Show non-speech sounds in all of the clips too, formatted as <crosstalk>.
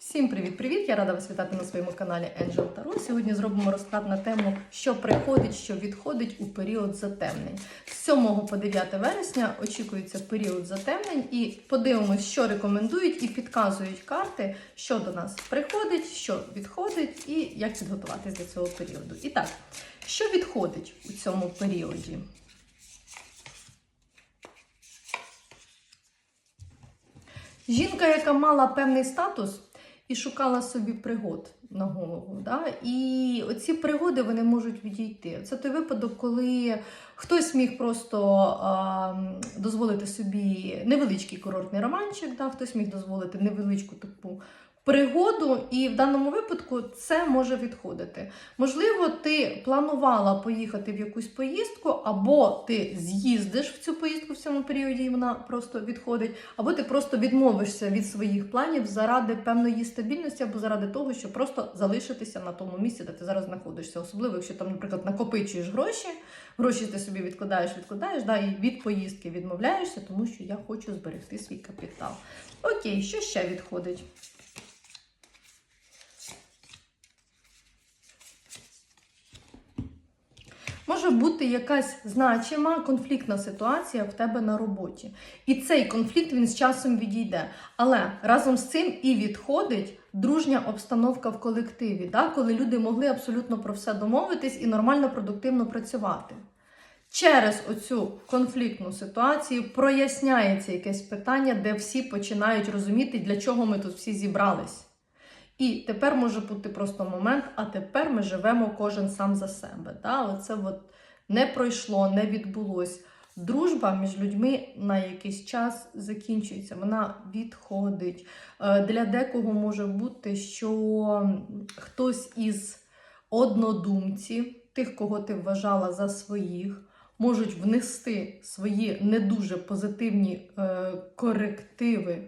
Всім привіт-привіт! Я рада вас вітати на своєму каналі Angel Tarot. Сьогодні зробимо розклад на тему, що приходить, що відходить у період затемнень. З 7 по 9 вересня очікується період затемнень, і подивимось, що рекомендують і підказують карти, що до нас приходить, що відходить, і як підготуватись до цього періоду. І так, що відходить у цьому періоді? Жінка, яка мала певний статус і шукала собі пригод на голову. Да? І оці пригоди вони можуть відійти. Це той випадок, коли хтось міг просто а, дозволити собі невеличкий курортний романчик, да? хтось міг дозволити невеличку таку. Пригоду, і в даному випадку це може відходити. Можливо, ти планувала поїхати в якусь поїздку, або ти з'їздиш в цю поїздку в цьому періоді, і вона просто відходить, або ти просто відмовишся від своїх планів заради певної стабільності, або заради того, щоб просто залишитися на тому місці, де ти зараз знаходишся. Особливо, якщо там, наприклад, накопичуєш гроші, гроші ти собі відкладаєш, відкладаєш, да, і від поїздки відмовляєшся, тому що я хочу зберегти свій капітал. Окей, що ще відходить? Може бути якась значима конфліктна ситуація в тебе на роботі. І цей конфлікт він з часом відійде. Але разом з цим і відходить дружня обстановка в колективі, да? коли люди могли абсолютно про все домовитись і нормально продуктивно працювати. Через оцю конфліктну ситуацію проясняється якесь питання, де всі починають розуміти, для чого ми тут всі зібрались. І тепер може бути просто момент, а тепер ми живемо кожен сам за себе. Да? Оце от не пройшло, не відбулось. Дружба між людьми на якийсь час закінчується, вона відходить. Е, Для декого може бути, що хтось із однодумців, тих, кого ти вважала за своїх, можуть внести свої не дуже позитивні е, корективи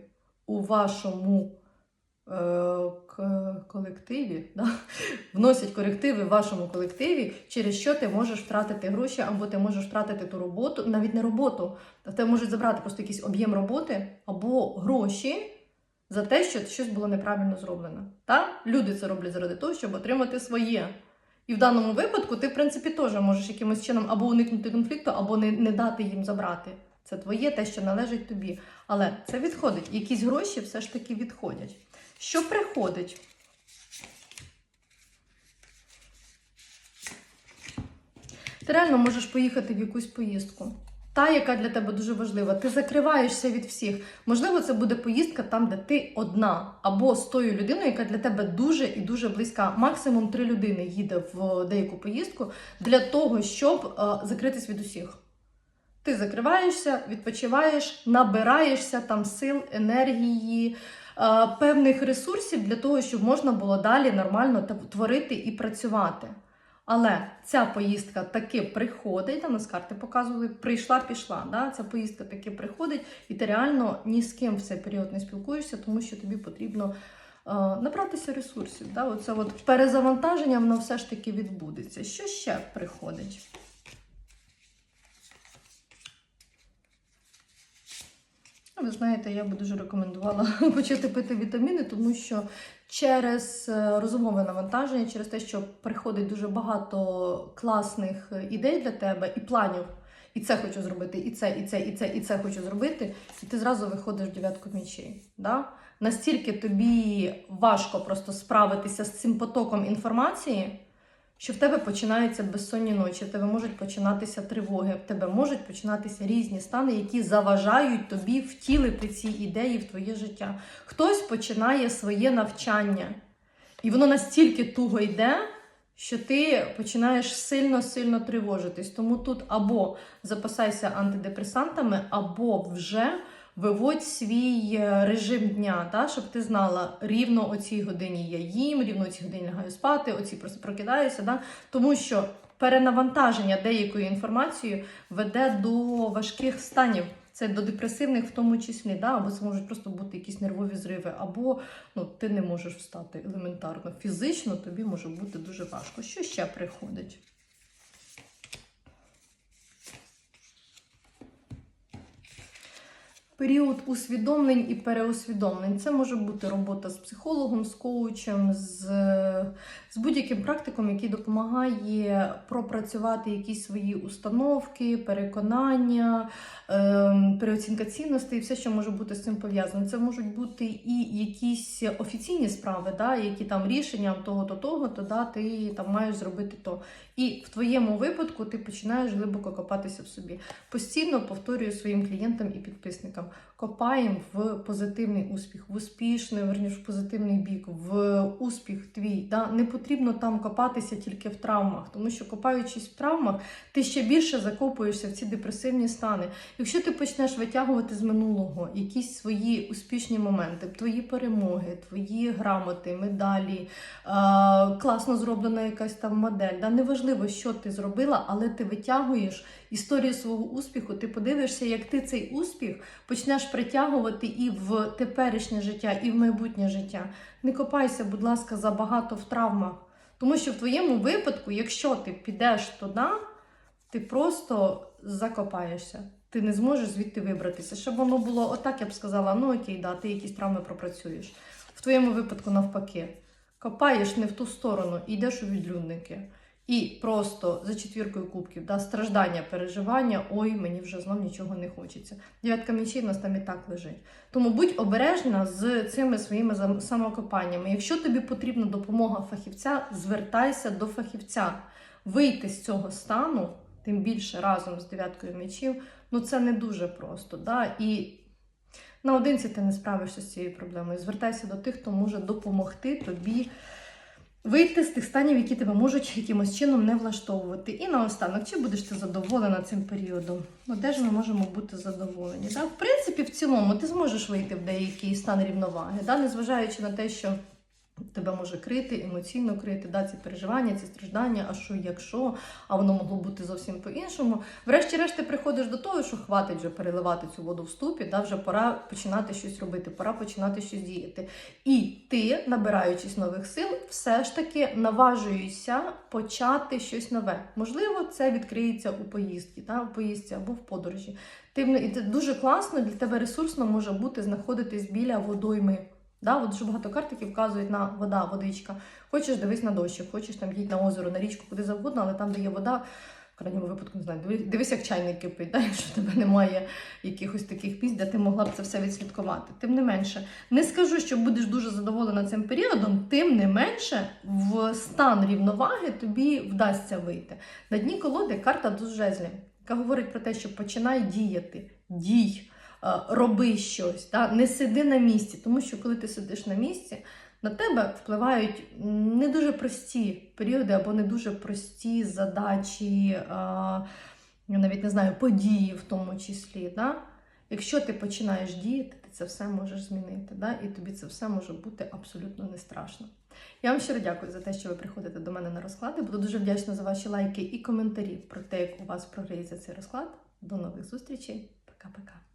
у вашому колективі, да? вносять корективи в вашому колективі, через що ти можеш втратити гроші, або ти можеш втратити ту роботу, навіть не роботу, тебе можуть забрати просто якийсь об'єм роботи або гроші за те, що щось було неправильно зроблено. Та? Люди це роблять заради того, щоб отримати своє. І в даному випадку ти, в принципі, теж можеш якимось чином або уникнути конфлікту, або не, не дати їм забрати. Це твоє, те, що належить тобі. Але це відходить. Якісь гроші все ж таки відходять. Що приходить? Ти реально можеш поїхати в якусь поїздку. Та, яка для тебе дуже важлива. Ти закриваєшся від всіх. Можливо, це буде поїздка там, де ти одна, або з тою людиною, яка для тебе дуже і дуже близька. Максимум три людини їде в деяку поїздку для того, щоб е, закритись від усіх. Ти закриваєшся, відпочиваєш, набираєшся там сил, енергії, е, певних ресурсів для того, щоб можна було далі нормально творити і працювати. Але ця поїздка таки приходить, там нас карти показували, прийшла, пішла. Да? Ця поїздка таки приходить, і ти реально ні з ким в цей період не спілкуєшся, тому що тобі потрібно е, набратися ресурсів. Да? Оце от перезавантаження воно все ж таки відбудеться. Що ще приходить? Ви знаєте, я би дуже рекомендувала <laughs> почати пити вітаміни, тому що через е, розумове навантаження, через те, що приходить дуже багато класних ідей для тебе і планів. І це хочу зробити, і це, і це, і це, і це хочу зробити. І ти зразу виходиш в дев'ятку мічей. Да? Настільки тобі важко просто справитися з цим потоком інформації, що в тебе починаються безсонні ночі, в тебе можуть починатися тривоги, в тебе можуть починатися різні стани, які заважають тобі втілити ці ідеї в твоє життя. Хтось починає своє навчання, і воно настільки туго йде, що ти починаєш сильно-сильно тривожитись. Тому тут або запасайся антидепресантами, або вже виводь свій е, режим дня, та, щоб ти знала, рівно о цій годині я їм, рівно о цій годині лягаю спати, оці просто прокидаюся. Да? Тому що перенавантаження деякою інформацією веде до важких станів. Це до депресивних в тому числі, да? або це можуть просто бути якісь нервові зриви, або ну, ти не можеш встати елементарно. Фізично тобі може бути дуже важко. Що ще приходить? Період усвідомлень і переусвідомлень. Це може бути робота з психологом, з коучем, з, з будь-яким практиком, який допомагає пропрацювати якісь свої установки, переконання, ем, переоцінка цінностей, і все, що може бути з цим пов'язано. Це можуть бути і якісь офіційні справи, да, які там рішення того-то, того-то, да, ти там маєш зробити то. І в твоєму випадку ти починаєш глибоко копатися в собі. Постійно повторюю своїм клієнтам і підписникам: копаємо в позитивний успіх, в успішний, верніше, в позитивний бік, в успіх твій. Да? Не потрібно там копатися тільки в травмах, тому що копаючись в травмах, ти ще більше закопуєшся в ці депресивні стани. Якщо ти почнеш витягувати з минулого якісь свої успішні моменти, твої перемоги, твої грамоти, медалі, класно зроблена якась там модель. Да? Неважливо, що ти зробила, але ти витягуєш історію свого успіху, ти подивишся, як ти цей успіх почнеш притягувати і в теперішнє життя, і в майбутнє життя. Не копайся, будь ласка, забагато в травмах. Тому що в твоєму випадку, якщо ти підеш туди, ти просто закопаєшся. Ти не зможеш звідти вибратися. Щоб воно було отак, я б сказала, ну окей, да, ти якісь травми пропрацюєш. В твоєму випадку навпаки. Копаєш не в ту сторону, йдеш у відлюдники. І просто за четвіркою кубків, да, страждання, переживання, ой, мені вже знов нічого не хочеться. Дев'ятка мечей у нас там і так лежить. Тому будь обережна з цими своїми самокопаннями. Якщо тобі потрібна допомога фахівця, звертайся до фахівця. Вийти з цього стану, тим більше разом з дев'яткою мечів, ну це не дуже просто. Да? І наодинці ти не справишся з цією проблемою. Звертайся до тих, хто може допомогти тобі вийти з тих станів, які тебе можуть якимось чином не влаштовувати. І наостанок, чи будеш ти задоволена цим періодом? Ну, де ж ми можемо бути задоволені? Так? В принципі, в цілому, ти зможеш вийти в деякий стан рівноваги, так? незважаючи на те, що. Тебе може крити, емоційно крити, да, ці переживання, ці страждання, а що якщо, а воно могло бути зовсім по-іншому. Врешті-решт ти приходиш до того, що хватить вже переливати цю воду в ступі, да, вже пора починати щось робити, пора починати щось діяти. І ти, набираючись нових сил, все ж таки наважуєшся почати щось нове. Можливо, це відкриється у поїздці, да, у поїздці або в подорожі. Ти, і це дуже класно для тебе ресурсно може бути знаходитись біля водойми. Да, от дуже багато карт, які вказують на вода, водичка. Хочеш, дивись на дощик, хочеш там їдь на озеро, на річку, куди завгодно, але там, де є вода, в крайньому випадку не знаю, дивись, як чайник кипить, да, якщо в тебе немає якихось таких місць, де ти могла б це все відслідкувати. Тим не менше, не скажу, що будеш дуже задоволена цим періодом, тим не менше, в стан рівноваги тобі вдасться вийти. На дні колоди карта дуже жезлів, яка говорить про те, що починай діяти, дій. Е, роби щось, да? не сиди на місці, тому що коли ти сидиш на місці, на тебе впливають не дуже прості періоди або не дуже прості задачі, е, я навіть не знаю, події в тому числі. Да? Якщо ти починаєш діяти, ти це все можеш змінити, да? і тобі це все може бути абсолютно не страшно. Я вам щиро дякую за те, що ви приходите до мене на розклади. Буду дуже вдячна за ваші лайки і коментарі про те, як у вас програється цей розклад. До нових зустрічей. Пока-пока.